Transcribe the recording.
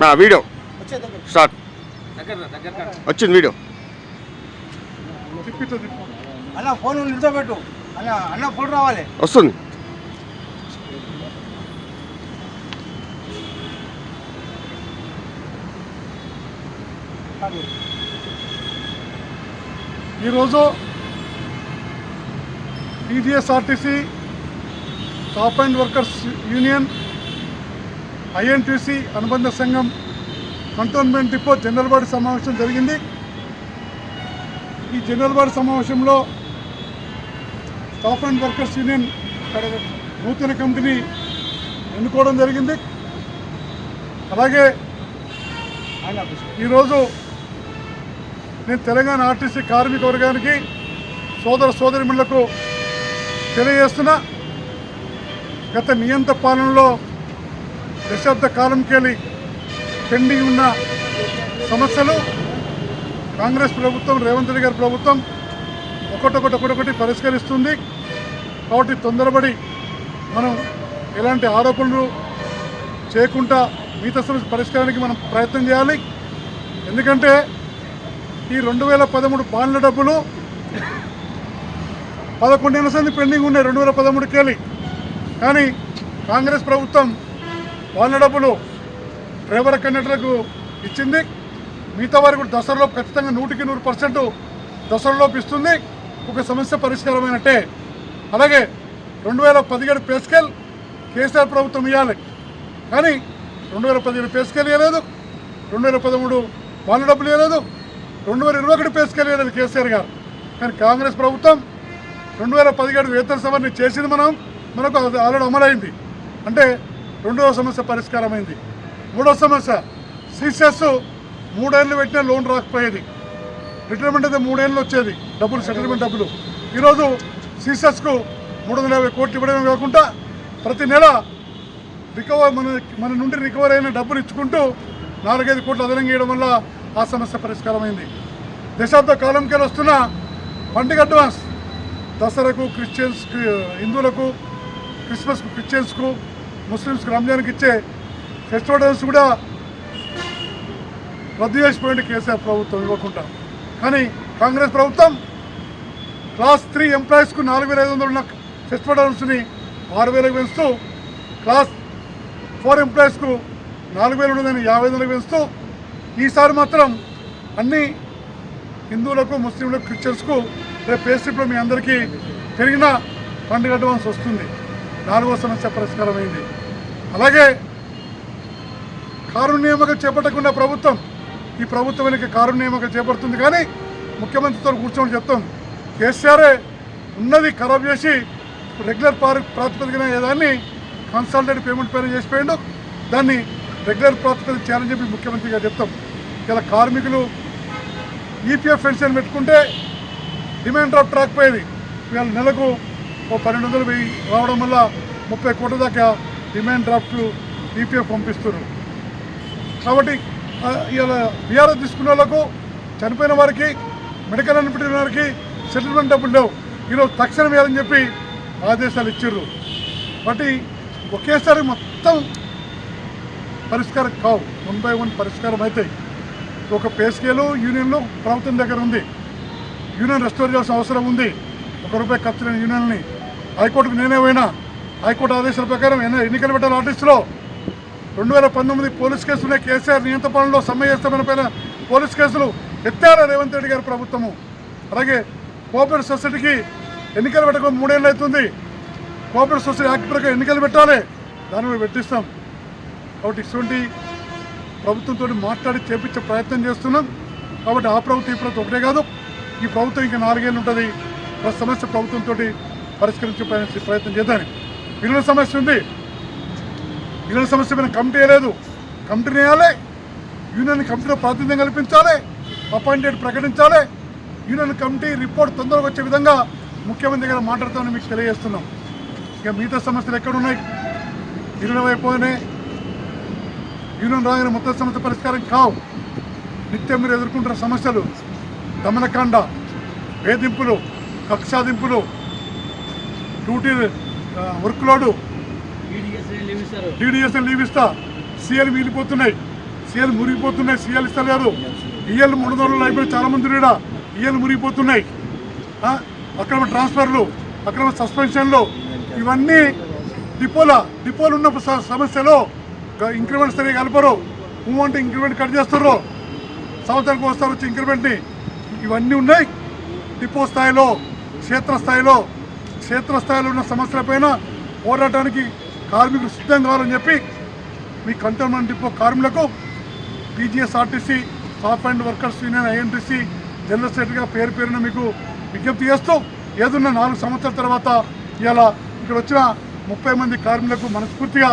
ఆ, video. Start. వచ్చింది video. అన్న ఫోన్ నిల్చోబెట్టు అన్న అన్న ఫోన్ రావాలి. వస్తుంది. ఈరోజు TGSRTC top and workers union INTUC అనుబంధ సంఘం కంటోన్మెంట్ డిపో జనరల్ బాడీ సమావేశం జరిగింది. ఈ జనరల్ బాడీ సమావేశంలో స్టాఫ్ అండ్ వర్కర్స్ యూనియన్ నూతన కమిటీని ఎన్నుకోవడం జరిగింది. అలాగే ఆయన ఈరోజు నేను తెలంగాణ ఆర్టీసీ కార్మిక వర్గానికి సోదర సోదరిమణులకు తెలియజేస్తున్నా. గత నియంత పాలనలో దశాబ్ద కాలంకెళ్ళి పెండింగ్ ఉన్న సమస్యలు కాంగ్రెస్ ప్రభుత్వం రేవంత్ రెడ్డి గారి ప్రభుత్వం ఒకటొకటి ఒకటొకటి పరిష్కరిస్తుంది. కాబట్టి తొందరపడి మనం ఎలాంటి ఆరోపణలు చేయకుండా మిగతా సమస్య పరిష్కారానికి మనం ప్రయత్నం చేయాలి. ఎందుకంటే ఈ రెండు వేల పదమూడు బాండ్ల డబ్బులు పదకొండేళ్ళ సంది పెండింగ్ ఉన్నాయి రెండు వేల పదమూడుకి వెళ్ళి కానీ కాంగ్రెస్ ప్రభుత్వం వాళ్ళ డబ్బులు డ్రైవర్ కండక్టర్లకు ఇచ్చింది. మిగతా వారికి కూడా దసరాలో ఖచ్చితంగా నూటికి నూరు పర్సెంట్ దసరాలోపు ఇస్తుంది. ఒక సమస్య పరిష్కారమైనట్టే. అలాగే రెండు వేల పదిహేడు పే స్కేల్ కేసీఆర్ ప్రభుత్వం ఇవ్వాలి కానీ రెండు వేల పదిహేడు పే స్కేల్ ఇవ్వలేదు రెండు వేల పదమూడు వాళ్ళ డబ్బులు ఇవ్వలేదు రెండు వేల ఇరవై ఒకటి పే స్కేల్ ఇవ్వలేదు కేసీఆర్ గారు. కానీ కాంగ్రెస్ ప్రభుత్వం రెండు వేల పదిహేడు వేతన సవరణ చేసింది మనం. మనకు ఆల్రెడీ అమలైంది. అంటే రెండవ సమస్య పరిష్కారమైంది. మూడవ సమస్య సీసెస్ మూడేళ్ళు పెట్టినా లోన్ రాకపోయేది. రిటైర్మెంట్ అయితే మూడేళ్ళు వచ్చేది డబ్బులు సెటిల్మెంట్ డబ్బులు. ఈరోజు సీసెస్కు మూడు వందల యాభై కోట్లు ఇవ్వడమే కాకుండా ప్రతి నెల రికవర్ మన మన నుండి రికవర్ అయిన డబ్బులు ఇచ్చుకుంటూ నాలుగైదు కోట్లు అదనంగా ఇవ్వడం వల్ల ఆ సమస్య పరిష్కారమైంది. దశాబ్ద కాలంకి వస్తున్న పండుగ అడ్వాన్స్ దసరాకు క్రిస్టియన్స్ హిందువులకు క్రిస్మస్కు క్రిస్టియన్స్కు ముస్లిమ్స్కి రంజాన్కి ఇచ్చే ఫెస్టివల్స్ కూడా రద్దు చేసిపోయింది కేసీఆర్ ప్రభుత్వం ఇవ్వకుండా. కానీ కాంగ్రెస్ ప్రభుత్వం క్లాస్ త్రీ ఎంప్లాయీస్కు నాలుగు వేల ఐదు వందలు ఉన్న ఫెస్టివల్స్ని ఆరు వేలకు పెంచుతూ క్లాస్ ఫోర్ ఎంప్లాయీస్కు నాలుగు వేలు ఉండదని యాభై వందలకు పెంచుతూ ఈసారి మాత్రం అన్ని హిందువులకు ముస్లింలకు క్రిస్టియన్స్కు రేపు పేస్ట్రిప్లో మీ అందరికీ పెరిగిన పండుగ అడ్వాన్స్ వస్తుంది. నాలుగో సమస్య పరిష్కారమైంది. అలాగే కారు నియామకం చేపట్టకుండా ప్రభుత్వం ఈ ప్రభుత్వం వెనక కారు నియామకం చేపడుతుంది కానీ ముఖ్యమంత్రితో కూర్చొని చెప్తాం. కేసీఆరే ఉన్నది ఖరాబ్ చేసి రెగ్యులర్ పార్ ప్రాతిపదికన దాన్ని కన్సల్టెంట్ పేమెంట్ పైన చేసిపోయిండు. దాన్ని రెగ్యులర్ ప్రాతిపదిక చేయాలని చెప్పి ముఖ్యమంత్రిగా చెప్తాం. ఇలా కార్మికులు ఈపీఎఫ్ పెన్షన్ పెట్టుకుంటే డిమాండ్ డ్రాఫ్ట్ రాకపోయేది. వీళ్ళ నెలకు ఓ పన్నెండు వందలు వెయ్యి రావడం వల్ల ముప్పై కోట్ల దాకా డిమాండ్ డ్రాఫ్ట్ ఈపీఎఫ్ పంపిస్తున్నారు. కాబట్టి ఇలా ఇవాళ బీఆర్ఎస్ తీసుకున్న వాళ్ళకు చనిపోయిన వారికి మెడికల్ అనిపించిన వారికి సెటిల్మెంట్ డబ్బులు లేవు ఈరోజు తక్షణం వేయాలని చెప్పి ఆదేశాలు ఇచ్చారు. బట్టి ఒకేసారి మొత్తం పరిష్కారం కావు. వన్ బై వన్ పరిష్కారం అవుతాయి ఒక పే స్కేలు యూనియన్లు ప్రభుత్వం దగ్గర ఉంది. యూనియన్ రెస్టోర్ చేయాల్సిన అవసరం ఉంది. ఒక రూపాయి ఖర్చు లేని యూనియన్ని హైకోర్టుకు నేనే పోయినా. హైకోర్టు ఆదేశాల ప్రకారం ఎన్ని- ఎన్నికలు పెట్టాలి ఆర్టిస్టులో. రెండు వేల పంతొమ్మిది పోలీస్ కేసులే కేసీఆర్ నియంత్ర పాలనలో సమ్మె చేస్తామని పైన పోలీస్ కేసులు ఎత్తారా రేవంత్ రెడ్డి గారి ప్రభుత్వము. అలాగే కోఆపరేటివ్ సొసైటీకి ఎన్నికలు పెట్టకుండా మూడేళ్ళు అవుతుంది. కోఆపరేటివ్ సొసైటీ యాక్ట్ ప్రకారం ఎన్నికలు పెట్టాలి. దాన్ని మేము పెట్టిస్తాం. కాబట్టి ఇటువంటి ప్రభుత్వంతో మాట్లాడి చేపించే ప్రయత్నం చేస్తున్నాం. కాబట్టి ఆ ప్రభుత్వం ఈ ప్రభుత్వం ఒకటే కాదు. ఈ ప్రభుత్వం ఇంకా నాలుగేళ్ళు ఉంటుంది. ప్రతి సమస్య ప్రభుత్వంతో పరిష్కరించే ప్రయత్నం- చేద్దాం ఇళ్ళ సమస్య ఉంది. ఇళ్ళ సమస్య మీద కమిటీ వేయలేదు. కమిటీని వేయాలి. యూనియన్ కమిటీలో ప్రాతినిధ్యం కల్పించాలి. అపాయింటెడ్ ప్రకటించాలి. యూనియన్ కమిటీ రిపోర్ట్ తొందరగా వచ్చే విధంగా ముఖ్యమంత్రి గారు మాట్లాడతామని మీకు తెలియజేస్తున్నాం. ఇక మిగతా సమస్యలు ఎక్కడున్నాయి? ఇరవై అయిపోయినాయి యూనియన్ రాగానే మొత్తం సమస్య పరిష్కారం కావు. నిత్యం మీరు ఎదుర్కొంటున్న సమస్యలు దమనకాండ వేధింపులు కక్షాదింపులు duty work load. DDS leave ఇస్తా. సీఎల్ మిగిలిపోతున్నాయి. సీఎల్ మురిగిపోతున్నాయి. సీఎల్ ఇస్తలేరు. ఈఎల్ మూడు వందలు అయిపోయి చాలా మంది ఈడ. ఈఎల్ మురిగిపోతున్నాయి? అక్రమ ట్రాన్స్ఫర్లు అక్రమ సస్పెన్షన్లు ఇవన్నీ డిపోల డిపోలు ఉన్న సమస్యలో ఇంక్రిమెంట్ సరిగా కలపరు. ఊ అంటే ఇంక్రిమెంట్ కట్ చేస్తారు సంవత్సరానికి వస్తారు వచ్చి ఇంక్రిమెంట్ని. ఇవన్నీ ఉన్నాయి. డిపో స్థాయిలో క్షేత్రస్థాయిలో క్షేత్రస్థాయిలో ఉన్న సమస్యలపైన పోరాటానికి కార్మికులు సిద్ధం కావాలని చెప్పి మీ కంటోన్మెంట్ డిపో కార్మికులకు PGSRTC soft and workers union INTUC general సెక్రటరీగా పేరు పేరున మీకు విజ్ఞప్తి చేస్తూ ఏదున్న నాలుగు సంవత్సరాల తర్వాత ఇలా ఇక్కడ వచ్చిన ముప్పై మంది కార్మికులకు మనస్ఫూర్తిగా